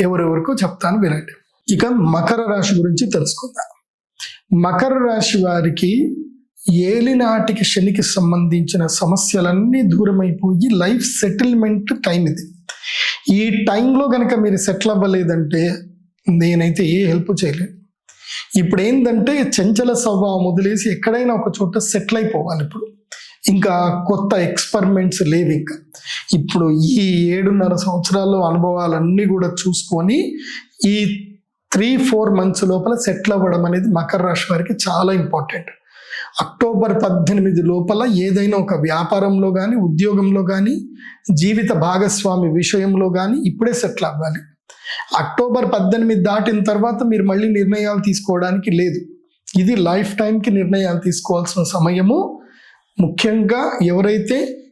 ఎవరెవరికో చెప్తాను వినండి. ఇక మకర రాశి గురించి తెలుసుకుందాం. మకర రాశి వారికి ఏలినాటికి శనికి సంబంధించిన సమస్యలన్నీ దూరమైపోయి లైఫ్ సెటిల్మెంట్ టైం ఇది. ఈ టైంలో కనుక మీరు సెటిల్ అవ్వలేదంటే నేనైతే ఏ హెల్ప్ చేయలేను. ఇప్పుడు ఏంటంటే చెంచల స్వభావం వదిలేసి ఎక్కడైనా ఒక చోట సెటిల్ అయిపోవాలి ఇప్పుడు. ఇంకా కొత్త ఎక్స్పెరిమెంట్స్ లేవు ఇంకా. ఇప్పుడు ఈ ఏడున్నర సంవత్సరాల్లో అనుభవాలన్నీ కూడా చూసుకొని ఈ త్రీ ఫోర్ మంత్స్ లోపల సెటిల్ అవ్వడం అనేది మకర రాశి వారికి చాలా ఇంపార్టెంట్. అక్టోబర్ పద్దెనిమిది లోపల ఏదైనా ఒక వ్యాపారంలో కానీ ఉద్యోగంలో కానీ జీవిత భాగస్వామి విషయంలో కానీ ఇప్పుడే సెటిల్ అవ్వాలి. అక్టోబర్ పద్దెనిమిది దాటిన తర్వాత మీరు మళ్ళీ నిర్ణయాలు తీసుకోవడానికి లేదు. ఇది లైఫ్ టైంకి నిర్ణయాలు తీసుకోవాల్సిన సమయము. ముఖ్యంగా ఎవరైతే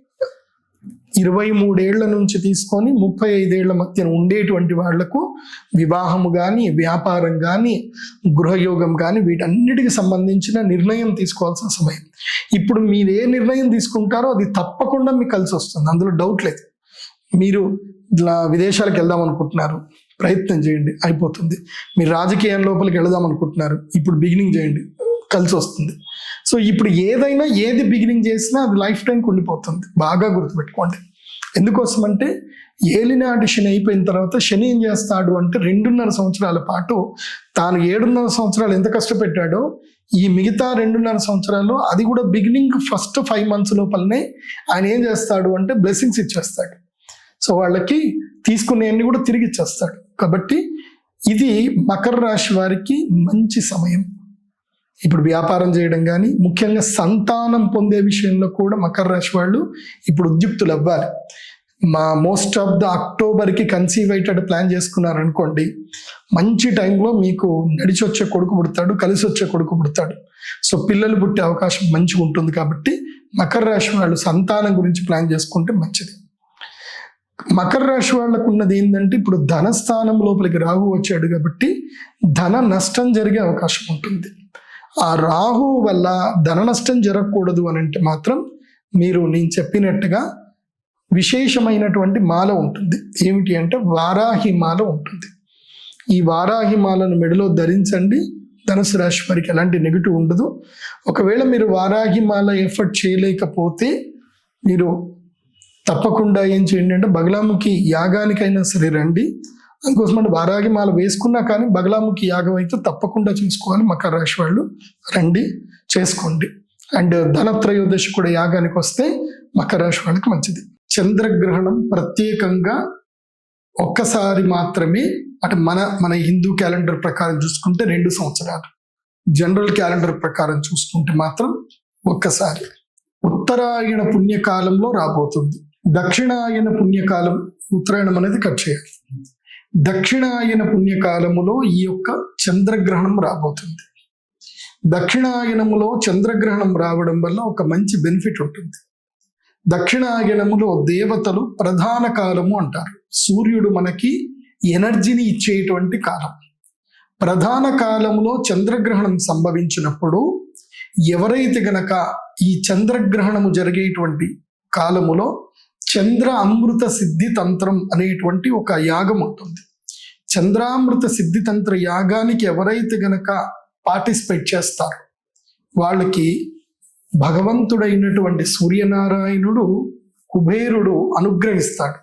ఇరవై మూడేళ్ళ నుంచి తీసుకొని ముప్పై ఐదేళ్ళ మధ్య ఉండేటువంటి వాళ్ళకు వివాహము కానీ వ్యాపారం కానీ గృహయోగం కానీ వీటన్నిటికి సంబంధించిన నిర్ణయం తీసుకోవాల్సిన సమయం. ఇప్పుడు మీరు ఏ నిర్ణయం తీసుకుంటారో అది తప్పకుండా మీకు కలిసి వస్తుంది. అందులో డౌట్ లేదు. మీరు విదేశాలకు వెళ్దాం అనుకుంటున్నారు. ప్రయత్నం చేయండి. అయిపోతుంది. మీరు రాజకీయం లోపలికి వెళదాం అనుకుంటున్నారు. ఇప్పుడు బిగినింగ్ చేయండి. కలిసి వస్తుంది. సో ఇప్పుడు ఏదైనా ఏది బిగినింగ్ చేసినా అది లైఫ్ టైంకి ఉండిపోతుంది బాగా గుర్తుపెట్టుకోండి. ఎందుకోసం అంటే ఏలినాటి శని అయిపోయిన తర్వాత శని ఏం చేస్తాడు అంటే రెండున్నర సంవత్సరాల పాటు తాను ఏడున్నర సంవత్సరాలు ఎంత కష్టపెట్టాడో ఈ మిగతా రెండున్నర సంవత్సరాల్లో అది కూడా బిగినింగ్ ఫస్ట్ ఫైవ్ మంత్స్ లోపలనే ఆయన ఏం చేస్తాడు అంటే బ్లెస్సింగ్స్ ఇచ్చేస్తాడు. సో వాళ్ళకి తీసుకునేవన్నీ కూడా తిరిగి ఇచ్చేస్తాడు. కాబట్టి ఇది మకర రాశి వారికి మంచి సమయం. ఇప్పుడు వ్యాపారం చేయడం కానీ ముఖ్యంగా సంతానం పొందే విషయంలో కూడా మకర రాశి వాళ్ళు ఇప్పుడు ఉద్యుక్తులు అవ్వాలి. మా మోస్ట్ ఆఫ్ ద అక్టోబర్కి కన్సీవ్ అయ్యేటట్టు ప్లాన్ చేసుకున్నారు అనుకోండి మంచి టైంలో మీకు నడిచి వచ్చే కొడుకు పుడతాడు కలిసి వచ్చే కొడుకు పుడతాడు. సో పిల్లలు పుట్టే అవకాశం మంచిగా ఉంటుంది కాబట్టి మకర రాశి వాళ్ళు సంతానం గురించి ప్లాన్ చేసుకుంటే మంచిది. మకర రాశి వాళ్ళకు ఉన్నది ఏంటంటే ఇప్పుడు ధనస్థానం లోపలికి రాహు వచ్చాడు కాబట్టి ధన నష్టం జరిగే అవకాశం ఉంటుంది. ఆ రాహు వల్ల ధన నష్టం జరగకూడదు అని అంటే మాత్రం మీరు నేను చెప్పినట్టుగా విశేషమైనటువంటి మాల ఉంటుంది. ఏమిటి అంటే వారాహి మాల ఉంటుంది. ఈ వారాహి మాలను మెడలో ధరించండి. ధనుసు రాశి వారికి ఎలాంటి నెగిటివ్ ఉండదు. ఒకవేళ మీరు వారాహి మాల ఎఫర్ట్ చేయలేకపోతే మీరు తప్పకుండా ఏం చేయండి అంటే బగలాముఖి యాగానికైనా సరే రండి. అందుకోసం అంటే వారాగి మాల వేసుకున్నా కానీ బగలాముఖి యాగం అయితే తప్పకుండా చేసుకోవాలి మకర రాశి వాళ్ళు. రండి చేసుకోండి. అండ్ ధనత్రయోదశి కూడా యాగానికి వస్తే మకర రాశి వాళ్ళకి మంచిది. చంద్రగ్రహణం ప్రత్యేకంగా ఒక్కసారి మాత్రమే అంటే మన మన హిందూ క్యాలెండర్ ప్రకారం చూసుకుంటే రెండు సంవత్సరాలు. జనరల్ క్యాలెండర్ ప్రకారం చూసుకుంటే మాత్రం ఒక్కసారి. ఉత్తరాయణ పుణ్యకాలంలో రాబోతుంది. దక్షిణాయన పుణ్యకాలం ఉత్తరాయణం అనేది కట్ చేయాలి. దక్షిణాయన పుణ్యకాలములో ఈ యొక్క చంద్రగ్రహణం రాబోతుంది. దక్షిణాయనములో చంద్రగ్రహణం రావడం వల్ల ఒక మంచి బెనిఫిట్ ఉంటుంది. దక్షిణాయనములో దేవతలు ప్రధాన కాలము అంటారు. సూర్యుడు మనకి ఎనర్జీని ఇచ్చేటువంటి కాలం. ప్రధాన కాలంలో చంద్రగ్రహణం సంభవించినప్పుడు ఎవరైతే గనక ఈ చంద్రగ్రహణము జరిగేటువంటి కాలములో చంద్ర అమృత సిద్ధి తంత్రం అనేటువంటి ఒక యాగం ఉంటుంది. చంద్రామృత సిద్ధితంత్ర యాగానికి ఎవరైతే గనక పార్టిసిపేట్ చేస్తారో వాళ్ళకి భగవంతుడైనటువంటి సూర్యనారాయణుడు కుబేరుడు అనుగ్రహిస్తాడు.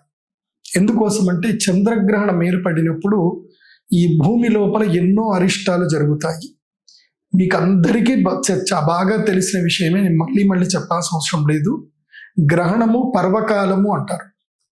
ఎందుకోసమంటే చంద్రగ్రహణం ఏర్పడినప్పుడు ఈ భూమి లోపల ఎన్నో అరిష్టాలు జరుగుతాయి. మీకు అందరికీ బాగా తెలిసిన విషయమే నేను మళ్ళీ మళ్ళీ చెప్పాల్సిన అవసరం లేదు. గ్రహణము పర్వకాలము అంటారు.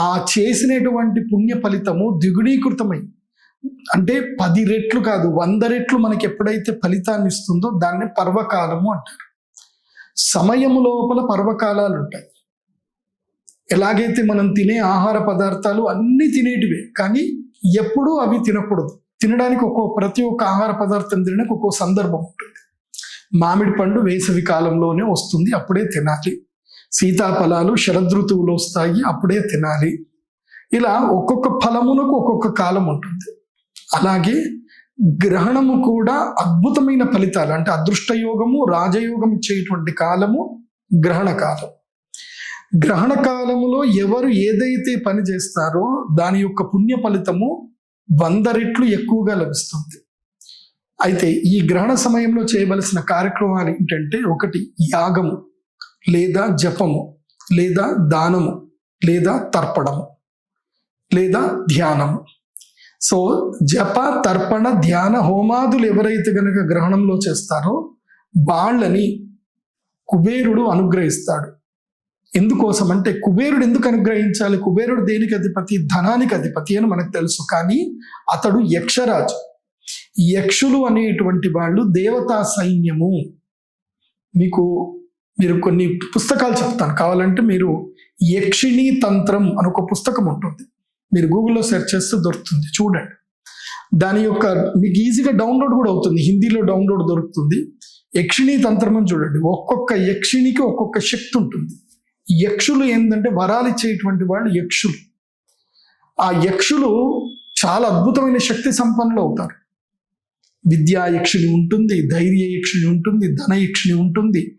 ఆ చేసినటువంటి పుణ్య ఫలితము ద్విగుణీకృతమై. అంటే పది రెట్లు కాదు వంద రెట్లు మనకి ఎప్పుడైతే ఫలితాన్ని ఇస్తుందో దాన్ని పర్వకాలము అంటారు. సమయము లోపల పర్వకాలాలు ఉంటాయి. ఎలాగైతే మనం తినే ఆహార పదార్థాలు అన్నీ తినేటివే కానీ ఎప్పుడూ అవి తినకూడదు. తినడానికి ఒక్కో ప్రతి ఒక్క ఆహార పదార్థం తినడానికి ఒక్కో సందర్భం ఉంటుంది. మామిడి పండు వేసవి కాలంలోనే వస్తుంది అప్పుడే తినాలి. సీతాఫలాలు శరదృతువులో వస్తాయి అప్పుడే తినాలి. ఇలా ఒక్కొక్క ఫలమునకు ఒక్కొక్క కాలం ఉంటుంది. అలాగే గ్రహణము కూడా అద్భుతమైన ఫలితాలు అంటే అదృష్టయోగము రాజయోగం ఇచ్చేటువంటి కాలము గ్రహణ కాలం. గ్రహణ కాలములో ఎవరు ఏదైతే పని చేస్తారో దాని యొక్క పుణ్య ఫలితము వంద రెట్లు ఎక్కువగా లభిస్తుంది. అయితే ఈ గ్రహణ సమయంలో చేయవలసిన కార్యక్రమాలు ఏంటంటే ఒకటి యాగము. లేదా జపము లేదా దానము లేదా తర్పణము లేదా ధ్యానము. సో జప తర్పణ ధ్యాన హోమాదులు ఎవరైతే గనక గ్రహణంలో చేస్తారో వాళ్ళని కుబేరుడు అనుగ్రహిస్తాడు. ఎందుకోసం అంటే కుబేరుడు ఎందుకు అనుగ్రహించాలి? కుబేరుడు దేనికి అధిపతి? ధనానికి అధిపతి అని మనకు తెలుసు. కానీ అతడు యక్షరాజు. యక్షులు అనేటువంటి వాళ్ళు దేవతా సైన్యము. మీకు మీరు కొన్ని పుస్తకాలు చెప్తాను. కావాలంటే మీరు యక్షిణీ తంత్రం అని ఒక పుస్తకం ఉంటుంది. మీరు గూగుల్లో సెర్చ్ చేస్తే దొరుకుతుంది. చూడండి. దాని యొక్క మీకు ఈజీగా డౌన్లోడ్ కూడా అవుతుంది. హిందీలో డౌన్లోడ్ దొరుకుతుంది. యక్షిణీ తంత్రం అని చూడండి. ఒక్కొక్క యక్షిణికి ఒక్కొక్క శక్తి ఉంటుంది. యక్షులు ఏంటంటే వరాలు ఇచ్చేటువంటి వాళ్ళు యక్షులు. ఆ యక్షులు చాలా అద్భుతమైన శక్తి సంపన్నులు అవుతారు. విద్యా యక్షిణి ఉంటుంది ధైర్య యక్షిణి ఉంటుంది ధన యక్షిణి ఉంటుంది.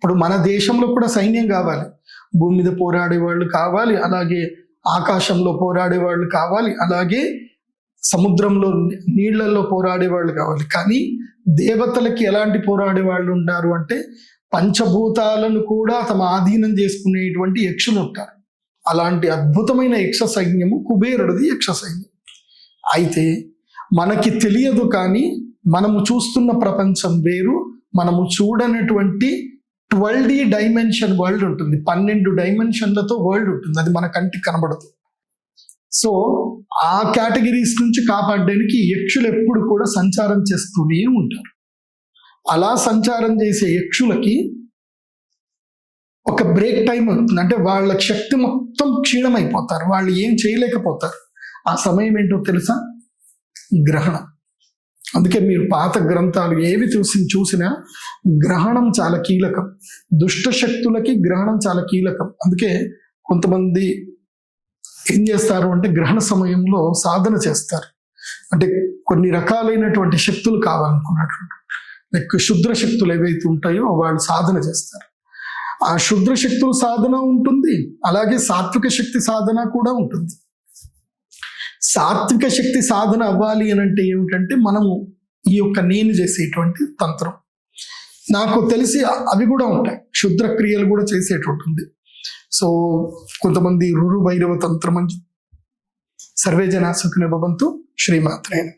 ఇప్పుడు మన దేశంలో కూడా సైన్యం కావాలి. భూమి మీద పోరాడే వాళ్ళు కావాలి అలాగే ఆకాశంలో పోరాడే వాళ్ళు కావాలి అలాగే సముద్రంలో నీళ్ళలో పోరాడే వాళ్ళు కావాలి. కానీ దేవతలకి ఎలాంటి పోరాడే వాళ్ళు ఉంటారు అంటే పంచభూతాలను కూడా తమ ఆధీనం చేసుకునేటువంటి యక్షులు ఉంటారు. అలాంటి అద్భుతమైన యక్ష సైన్యము కుబేరుడిది యక్ష సైన్యం. అయితే మనకి తెలియదు కానీ మనము చూస్తున్న ప్రపంచం వేరు మనము చూడనటువంటి ట్వెల్వ్ డి డైమెన్షన్ వరల్డ్ ఉంటుంది. పన్నెండు డైమెన్షన్లతో వరల్డ్ ఉంటుంది. అది మన కంటికి కనబడదు. సో ఆ కేటగిరీస్ నుంచి కాపాడడానికి యక్షులు ఎప్పుడు కూడా సంచారం చేస్తూనే ఉంటారు. అలా సంచారం చేసే యక్షులకి ఒక బ్రేక్ టైం అవుతుంది అంటే వాళ్ళ శక్తి మొత్తం క్షీణమైపోతారు. వాళ్ళు ఏం చేయలేకపోతారు. ఆ సమయం ఏంటో తెలుసా? గ్రహణం. అందుకే మీరు పాత గ్రంథాలు ఏవి చూసి చూసినా గ్రహణం చాలా కీలకం. దుష్ట శక్తులకి గ్రహణం చాలా కీలకం. అందుకే కొంతమంది ఏం చేస్తారు అంటే గ్రహణ సమయంలో సాధన చేస్తారు. అంటే కొన్ని రకాలైనటువంటి శక్తులు కావాలనుకున్నటువంటి లైక్ శుద్ర శక్తులు ఏవైతే ఉంటాయో వాళ్ళు సాధన చేస్తారు. ఆ శుద్ర శక్తుల సాధన ఉంటుంది అలాగే సాత్విక శక్తి సాధన కూడా ఉంటుంది. సాత్విక శక్తి సాధన అవ్వాలి అని అంటే ఏమిటంటే మనము ఈ యొక్క నేను చేసేటువంటి తంత్రం. నాకు తెలిసి అవి కూడా ఉంటాయి. క్షుద్ర క్రియలు కూడా చేసేటట్టుంది సో కొంతమంది రురు భైరవ తంత్రం అని సర్వే జనా సుఖిన భవంతు శ్రీమాత్రేణ